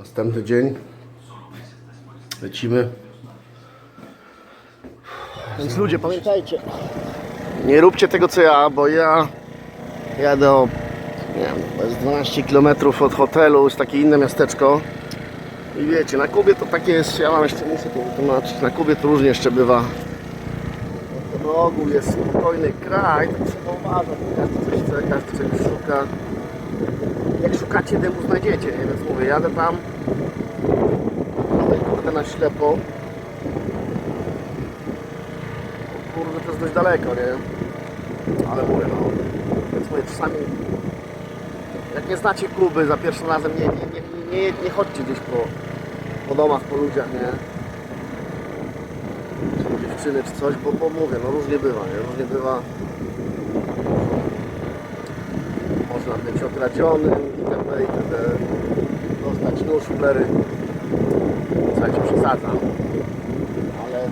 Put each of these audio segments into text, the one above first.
Następny dzień. Lecimy. Więc ludzie, pamiętajcie. Nie róbcie tego co ja, bo ja jadę o nie wiem, to jest 12 km od hotelu, jest takie inne miasteczko. I wiecie, na Kubie to takie jest, ja mam jeszcze muszę to wytłumaczyć, na Kubie to różnie jeszcze bywa. Na ogół jest spokojny kraj, to trzeba uważać, każdy coś chce, każdy czegoś szuka. Jak szukacie dymu znajdziecie, nie? więc mówię, jadę tam, ale kurde na ślepo. Kurde, to jest dość daleko, nie? Ale mówię, no, więc mówię, czasami jak nie znacie Kuby za pierwszym razem, nie, nie, nie, nie, chodźcie gdzieś po, po domach, po ludziach, nie? Czy dziewczyny, czy coś, bo, bo mówię, no różnie bywa, nie? Różnie bywa. Można być okradzionym itd. itd. Dostać nóż, flery. Słuchajcie, przesadzam. Ale...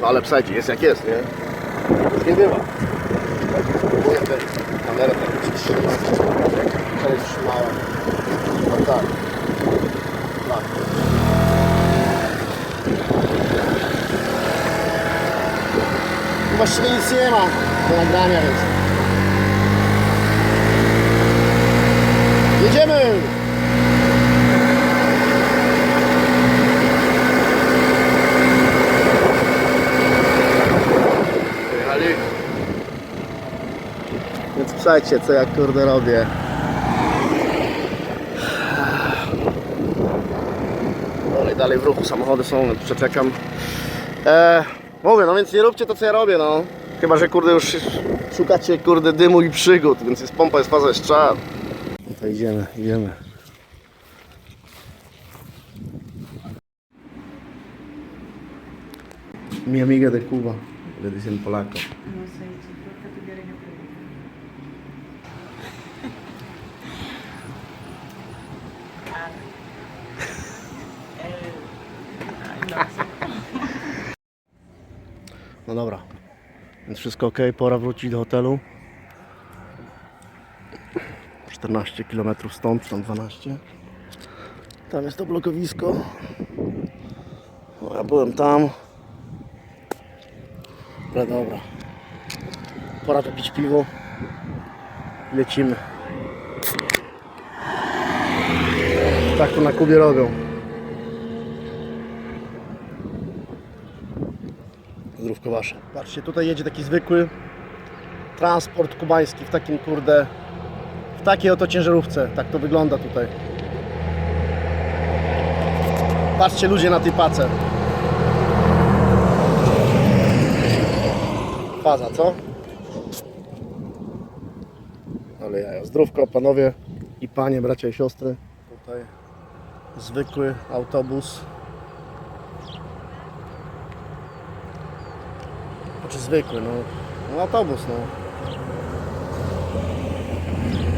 No ale słuchajcie, jest jak jest, nie? Różnie bywa. Słuchajcie, spróbuję tę kamerę tak przytrzymać. Wczoraj trzymałem. No tak. Tak. Właściwie nic nie ma do nagrania, więc... Słuchajcie, co ja kurde robię. Dalej, dalej w ruchu samochody są, przeczekam. E, mówię, no więc nie róbcie to co ja robię, no. Chyba, że kurde już szukacie kurde dymu i przygód, więc jest pompa, jest faza, jest czar. To idziemy, idziemy. Mi amiga de Cuba, le dicen polaco. No sé, No dobra, więc wszystko ok, pora wrócić do hotelu. 14 km stąd, tam 12. Tam jest to blokowisko. No, ja byłem tam. Ale dobra. Pora wypić piwo. I Lecimy. Tak to na Kubie robią. Zdrówko wasze. Patrzcie, tutaj jedzie taki zwykły transport kubański w takim kurde, w takiej oto ciężarówce. Tak to wygląda tutaj. Patrzcie ludzie na tej pace. Faza, co? Ale ja, zdrówko panowie i panie, bracia i siostry. Tutaj zwykły autobus. Znaczy zwykły, no. no autobus, no.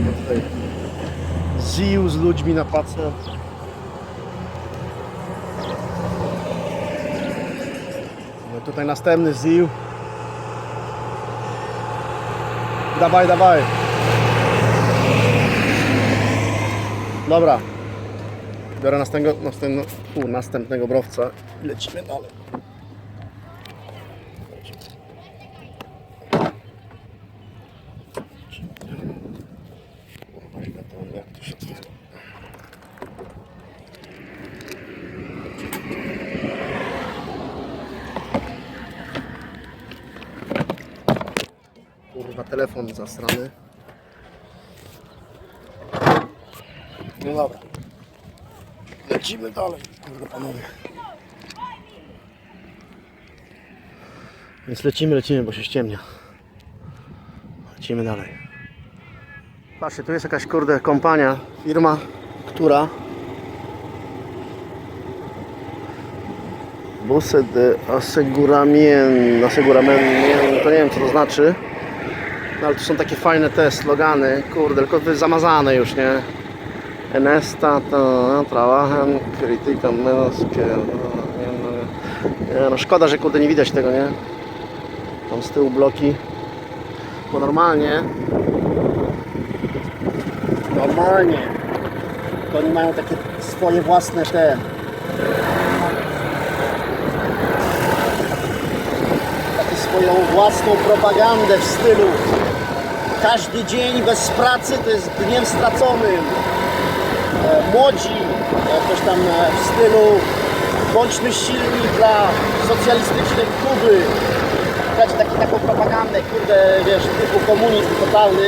No Tutaj ził z ludźmi na pace. No tutaj następny ził. Dawaj, dawaj. Dobra. Biorę następnego, następnego, u, następnego browca i lecimy dalej. Jak to się otwiera? Kurwa, telefon zasrany. No dobra. Lecimy dalej, kurde panowie. Więc lecimy, lecimy, bo się ściemnia. Lecimy dalej. Patrzcie, tu jest jakaś kurde kompania, firma, która Busy de aseguramiento, aseguramiento, to nie wiem co to znaczy. No ale to są takie fajne te slogany, kurde, tylko zamazane już, nie? En esta to trabajan, critican menos. No, no, nie, no szkoda, że kurde nie widać tego, nie? Tam z tyłu bloki. Bo normalnie... Normalnie to oni mają takie swoje własne te... Takie swoją własną propagandę w stylu każdy dzień bez pracy to jest dniem straconym. E, Młodzi, e, coś tam e, w stylu bądźmy silni dla socjalistycznej Kuby. Macie taki, taką propagandę, kurde, wiesz, typu komunizm totalny.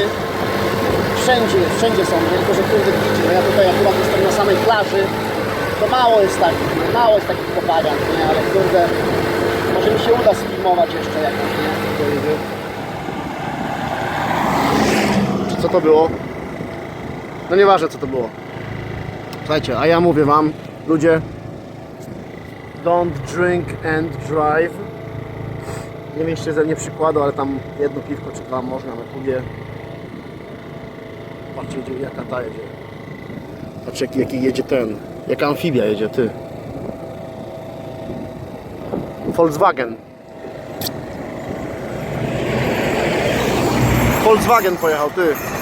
Wszędzie, wszędzie są, tylko że kurde widzicie, no ja tutaj akurat jestem na samej plaży, to mało jest takich, mało jest takich propagand, nie? ale kurde, może mi się uda sfilmować jeszcze jakoś, nie? Czy co to było? No nieważne co to było. Słuchajcie, a ja mówię wam, ludzie, don't drink and drive. Nie mieście ze mnie przykładu, ale tam jedno piwko czy dwa można na Kubie. Patrzcie, jaka ta jedzie. Patrz, jaki, jaki jedzie ten. Jaka amfibia jedzie, ty. Volkswagen. Volkswagen pojechał, ty.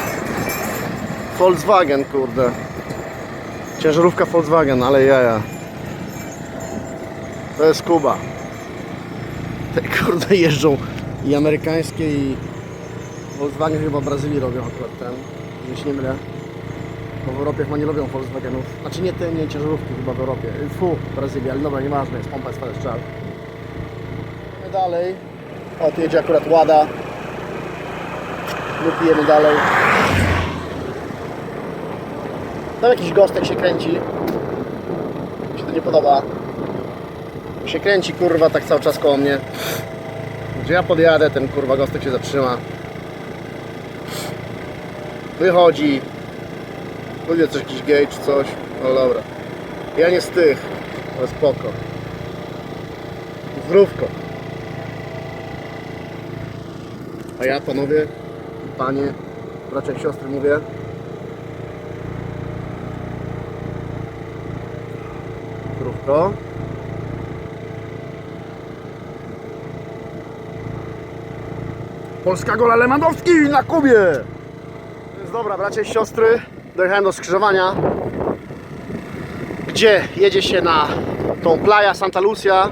Volkswagen, kurde. Ciężarówka Volkswagen, ale jaja. To jest Kuba. Te kurde jeżdżą i amerykańskie i Volkswagen chyba w Brazylii robią akurat ten, się nie mylę. Bo w Europie chyba nie robią Volkswagenów. Znaczy nie te, nie ciężarówki chyba w Europie. Fu, Brazylia, ale dobra, nieważne, jest pompa, jest. Idziemy dalej. O, tu jedzie akurat Łada. My pijemy dalej. Tam jakiś gostek się kręci. Mi się to nie podoba. Się kręci kurwa tak cały czas koło mnie. Gdzie ja podjadę, ten kurwa gostek się zatrzyma. Wychodzi. Powie coś jakiś gej czy coś. No dobra. Ja nie z tych. Ale spoko. Zdrówko. A ja panowie, panie, bracia i siostry mówię. Zdrówko. Polska gola Lewandowski na Kubie! Więc dobra, bracia i siostry, dojechałem do skrzyżowania, gdzie jedzie się na tą playa Santa Lucia,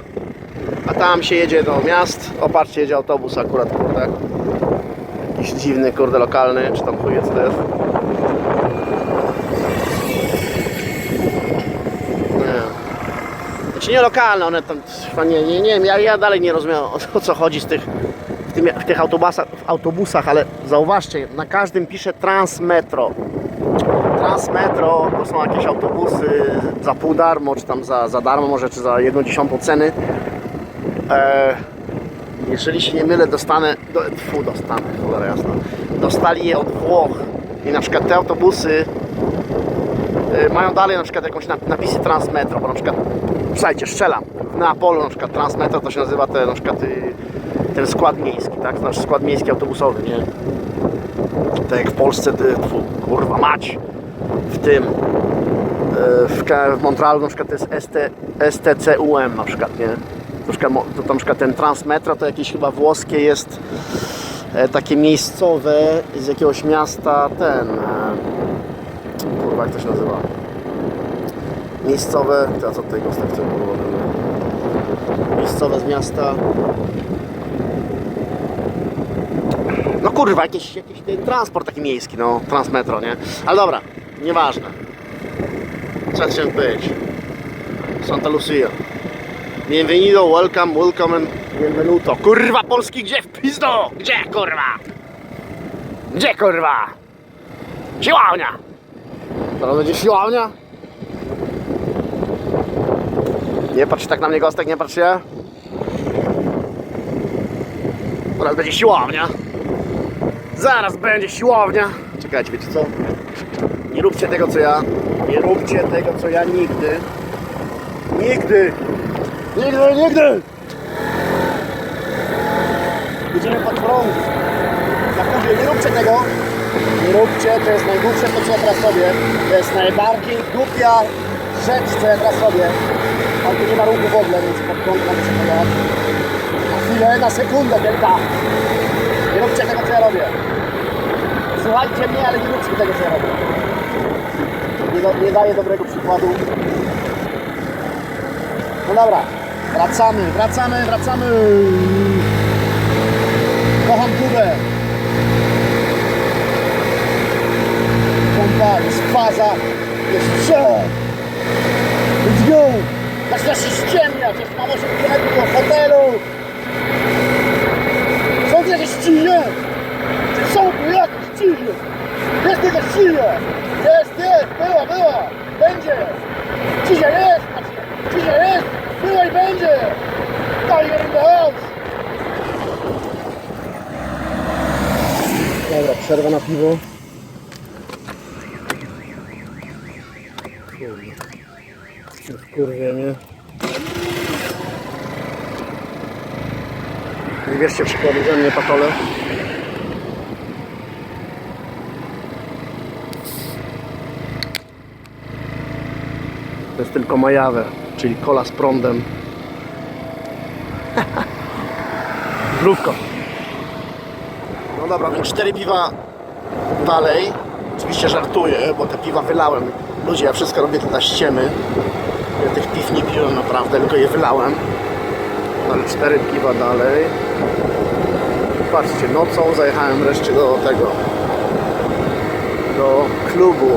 a tam się jedzie do miast. O, patrzcie, jedzie autobus akurat, kurde. Jakiś dziwny, kurde, lokalny, czy tam chuj, co to jest. Nie. Znaczy nie lokalne, one tam, nie, nie, nie wiem, ja, ja dalej nie rozumiem o, o co chodzi z tych, w, tym, w tych autobusach, w autobusach, ale zauważcie, na każdym pisze Transmetro. Transmetro to są jakieś autobusy za pół darmo, czy tam za, za darmo może, czy za jedną dziesiątą ceny. E, jeżeli się nie mylę, dostanę, do, fu, dostanę, cholera jasna, dostali je od Włoch i na przykład te autobusy y, mają dalej na przykład jakąś nap- napisy Transmetro, bo na przykład, słuchajcie, strzelam, w Neapolu na przykład Transmetro to się nazywa te, na przykład y, ten skład miejski, tak, znaczy skład miejski autobusowy, nie? Tak jak w Polsce, ty, fu, kurwa mać, w tym, y, w, w Montrealu na przykład to jest ST, STCUM na przykład, nie? Na to, to na przykład ten Transmetro to jakieś chyba włoskie jest e, takie miejscowe z jakiegoś miasta, ten, e, kurwa jak to się nazywa? Miejscowe, to gostek chce kurwa, ten- Miejscowe z miasta. No kurwa, jakiś, jakiś ten transport taki miejski, no, transmetro, nie? Ale dobra, nieważne. Co chciałem powiedzieć? Santa Lucia. Bienvenido, welcome, welcome and bienvenuto. Kurwa, Polski gdzie w pizdo? Gdzie, kurwa? Gdzie, kurwa? Siłownia! Teraz będzie siłownia? Nie patrz tak na mnie, Gostek, nie patrz się. Teraz będzie siłownia. Zaraz będzie siłownia. Czekajcie, wiecie co? Nie róbcie tego, co ja. Nie róbcie tego, co ja nigdy. Nigdy! Nigdy, nigdy! Idziemy pod prąd. Na Kubie, nie róbcie tego. Nie róbcie, to jest najgłupsze to, co ja teraz robię. To jest najbardziej głupia rzecz, co ja teraz robię. Ale tu nie ma ruchu w ogóle, więc pod mam się pojechać. Na chwilę, na sekundę tylko. Nie róbcie tego, co ja robię. Słuchajcie mnie, ale nie róbcie tego, co ja robię. Nie nie, nie daje dobrego przykładu. No dobra, wracamy, wracamy, wracamy. Kocham Kubę. Pompa, jest faza, jest przed. Let's go! Zaczyna się ściemniać, jest mam 8 km do hotelu. Są tu jakieś ścinie? Czy są tu jakieś ścinie? Jest jakaś ścinia! Jest, jest, była, była, będzie! Dzisiaj jest, dzisiaj jest, była i będzie! Tiger in the house! Dobra, przerwa na piwo. Nie bierzcie przykładu ze mnie, patole. To jest tylko majawę, czyli kola z prądem. Zdrówko. No dobra, więc cztery piwa dalej. Oczywiście żartuję, bo te piwa wylałem. Ludzie, ja wszystko robię dla ściemy. Ja tych piw nie piłem naprawdę, tylko je wylałem. Ale cztery piwa dalej. Patrzcie, nocą zajechałem wreszcie do tego. Do klubu.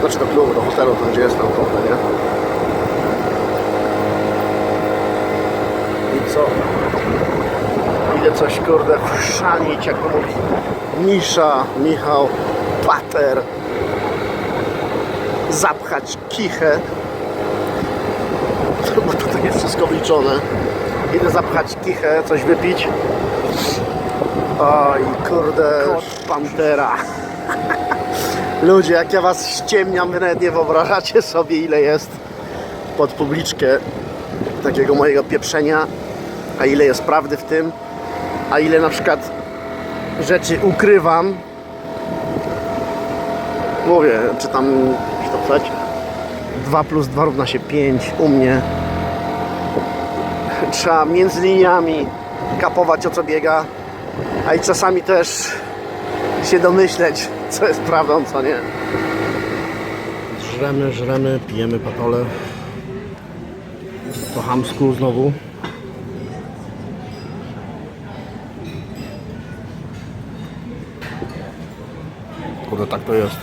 Znaczy do klubu, do hotelu, tam gdzie jest tam trochę, nie? I co? Idę coś kurde wszanić, jak mówi Misza, Michał, Pater. Zapchać kichę. Bo tutaj jest wszystko wliczone. Idę zapchać kichę, coś wypić. Oj, kurde, pantera. Ludzie, jak ja was ściemniam, wy nawet nie wyobrażacie sobie ile jest pod publiczkę takiego mojego pieprzenia, a ile jest prawdy w tym, a ile na przykład rzeczy ukrywam. Mówię, czy tam, czy to przeć? 2 plus 2 równa się 5 u mnie. Trzeba między liniami kapować o co biega, a i czasami też się domyśleć, co jest prawdą, co nie. Żremy, żremy, pijemy patole. Po chamsku znowu. Kurde, tak to jest.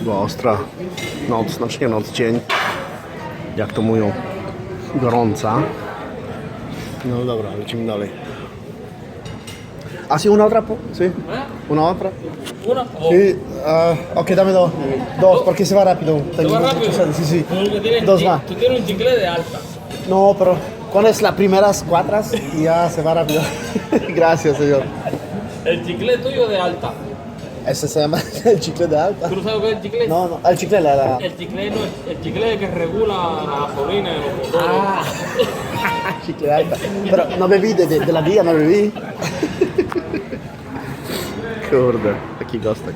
Była ostra noc, znaczy nie noc, dzień. Jak to mówią, gorąca. No dobra, lecimy dalej. ¿Así una otra? po- ¿Sí? ¿Una otra? Una Sí, ah, ok, dame dos. Dos, porque se va rápido. Tengo va rápido. Sí, sí. tienes, Dos más. tú tienes un chicle de alta. No, pero pones las primeras cuatro y ya se va rápido. Gracias, señor. El chicle tuyo de alta. Ese se llama el chicle de alta. ¿Tú no sabes qué es el chicle? No, no, el chicle, la, la. El chicle no el chicle que regula la gasolina en los motores. Ah, chicle de alta. Pero no bebí, de, de, de la vía no bebí. Kurde, taki gostek.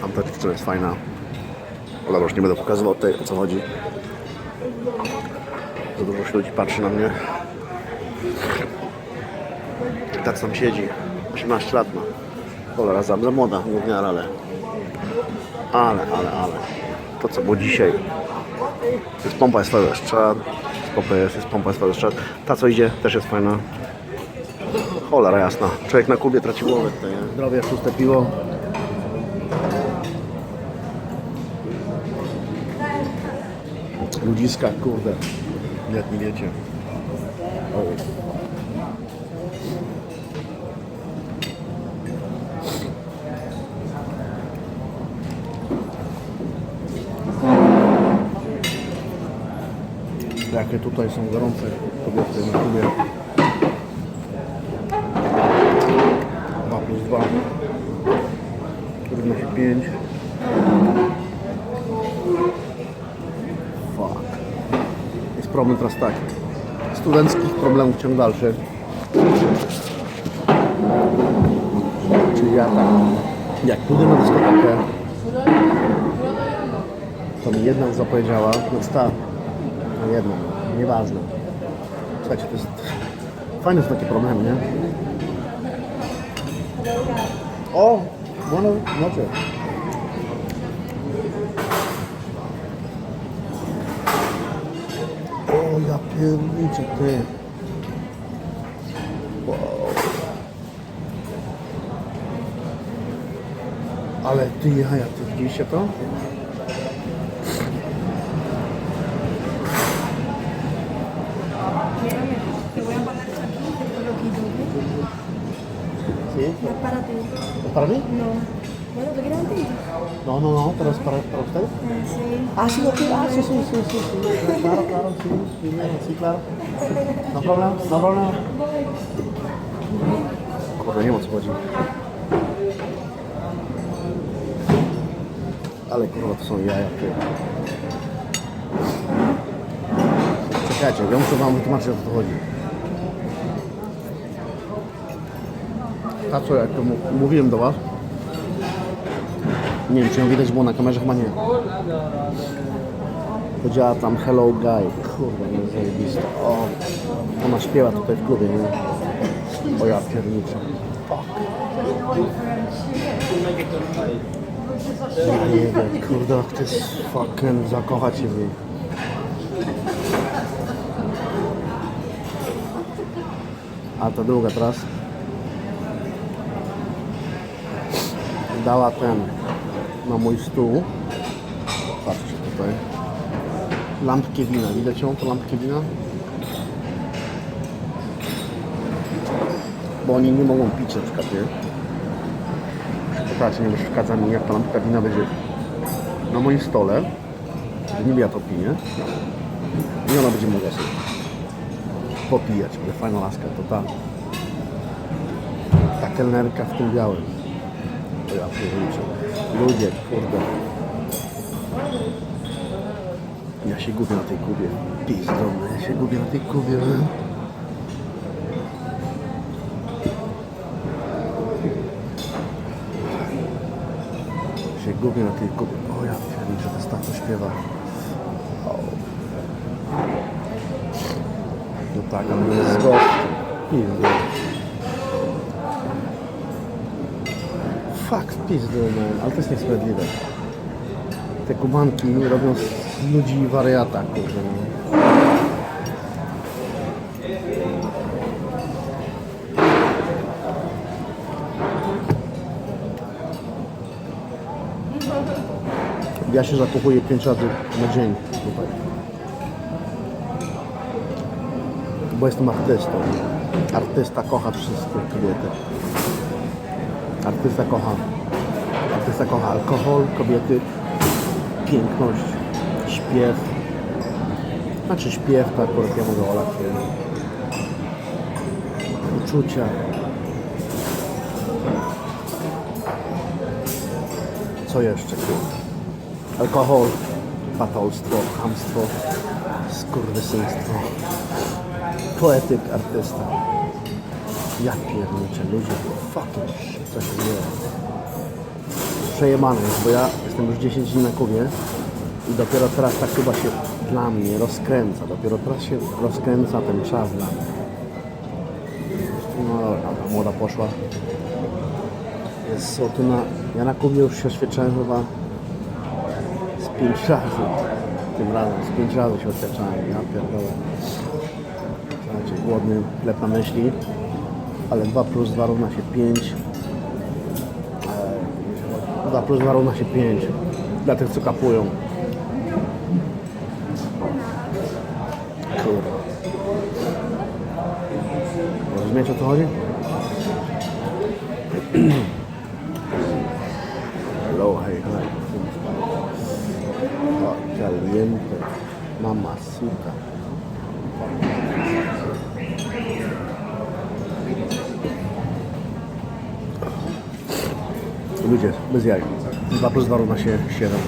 Tamta dziewczyna jest fajna. Ale już nie będę pokazywał tej, o co chodzi. Za dużo się ludzi patrzy na mnie. Tak tam siedzi. 18 lat ma. Cholera, za za młoda, miarę, ale... Ale, ale, ale. To co było dzisiaj. Jest pompa jest fajna jeszcze. Pompa jest, jest pompa jest jeszcze. Ta co idzie też jest fajna. Cholera jasna. Człowiek na Kubie traci głowę tutaj? Zdrowie, szóste piwo. Ludziska, kurde. Jak nie wiecie. Jakie tutaj są gorące kobiety na Kubie. 2 plus 2 równa się 5 Fuck. Jest problem teraz tak. Studenckich problemów ciąg dalszy. Czyli ja tak Jak pójdę na dyskotekę? To mi jedna zapowiedziała. Znaczy ta no nieważne. Słuchajcie, to jest... Fajne są takie problemy, nie? O, buenas noches. O, ja pierniczę, ty. Wow. Ale ty jaja, ty widzieliście to? Sí. No es para ti. ¿Es para mí? No. Bueno, ¿te quieres antes? No, no, no, pero es para, para ustedes. Eh, sí. Ah, sí, ok, ah, sí, sí, sí, sí, sí, claro, claro, sí, sí, sí, claro. No problema, no problema. Kurde, nie wiem o co chodzi. Ale kurwa, to są jaja, ty. Czekajcie, ja muszę wam wytłumaczyć o co tu chodzi. Ta co, jak to mówiłem do was, nie wiem, czy ją widać było na kamerze, chyba nie. Powiedziała tam hello guy. Kurde, nie zajebiste. O, ona śpiewa tutaj w klubie, nie? O ja pierniczę. Nie wiem, kurde, to jest fucking zakochać się w niej. A ta druga teraz dała ten na mój stół. Patrzcie tutaj. Lampki wina. Widać ją, to lampki wina? Bo oni nie mogą pić na przykład, nie? Popatrzcie, nie przeszkadza mi, jak ta lampka wina będzie na moim stole. że Niby ja to piję. I ona będzie mogła sobie popijać. Ale fajna laska, to ta. Ta kelnerka w tym białym. To ja pierniczę. Ludzie, kurde. Ja się gubię na tej kubie. Pizdolny, ja się gubię na tej kubie. Się gubię na tej kubie. O ja pierniczę, to stato śpiewa. No tak, ale jest z gościem. Pizdu. Pizdu, man. Ale to jest niesprawiedliwe. Te kubanki robią z ludzi wariata, kurde. No. Ja się zakochuję 5 razy na dzień tutaj. Bo jestem artystą. Artysta kocha wszystkie kobiety. Artysta kocha. Artysta kocha alkohol, kobiety, piękność, śpiew. Znaczy śpiew, to akurat ja mogę olać. nie? Uczucia. Co jeszcze? Alkohol, patolstwo, chamstwo, skurwysyństwo. Poetyk, artysta. Ja pierniczę, ludzie, fucking shit, co się dzieje. Przejemany jest, bo ja jestem już 10 dni na Kubie i dopiero teraz ta Kuba się dla mnie rozkręca. Dopiero teraz się rozkręca ten czas dla mnie. No dobra, ta młoda poszła. Jest tu. Ja na Kubie już się oświadczałem chyba z pięć razy. Tym razem, z pięć razy się oświadczałem. Ja pierdolę. Słuchajcie, głodny, chleb na myśli. Ale 2 plus 2 równa się 5. 2 plus 2 równa się 5. Dla tych, co kapują. Kurde. Rozumiecie o co chodzi? Hello, hey, caliente. Mamacita. Ludzie, bez jaj. 2 plus 2 równa się 7.